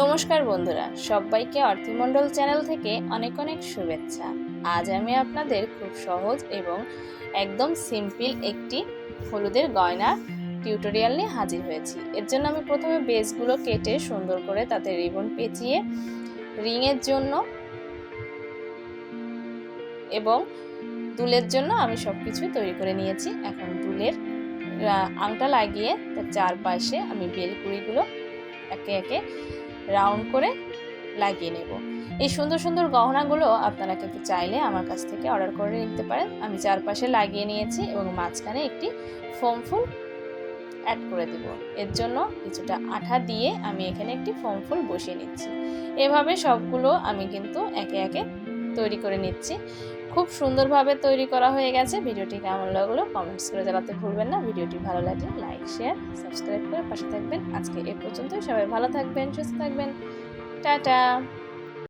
নমস্কার বন্ধুরা, সবাইকে অর্থমণ্ডল চ্যানেল থেকে অনেক অনেক শুভেচ্ছা। আজ আমি আপনাদের খুব সহজ এবং একদম সিম্পল একটি হলুদের গয়না টিউটোরিয়াল নিয়ে হাজির হয়েছি। এর জন্য আমি প্রথমে বেসগুলো কেটে সুন্দর করে তাতে রিবন পেঁচিয়ে, রিংয়ের জন্য এবং দুলের জন্য আমি সব কিছুই তৈরি করে নিয়েছি। এখন দুলের আংটা লাগিয়ে তার চারপাশে আমি বেলকুড়িগুলো একে একে রাউন্ড করে লাগিয়ে নেব। এই সুন্দর সুন্দর গহনাগুলো আপনারা কিন্তু চাইলে আমার কাছ থেকে অর্ডার করে নিতে পারেন। আমি চারপাশে লাগিয়ে নিয়েছি এবং মাঝখানে একটি ফোম ফুল অ্যাড করে দেব। এর জন্য কিছুটা আঠা দিয়ে আমি এখানে একটি ফোম ফুল বসিয়ে নিচ্ছি। এভাবে সবগুলো আমি কিন্তু একে একে তৈরি করে নিচ্ছি। খুব সুন্দরভাবে তৈরি করা হয়ে গেছে। ভিডিওটি কেমন লাগল কমেন্টস করে জানাতে ভুলবেন না। ভিডিওটি ভালো লাগলে লাইক, শেয়ার, সাবস্ক্রাইব করে পাশে থাকবেন। আজকে এ পর্যন্ত সবাই ভালো থাকবেন, সুস্থ থাকবেন। টাটা!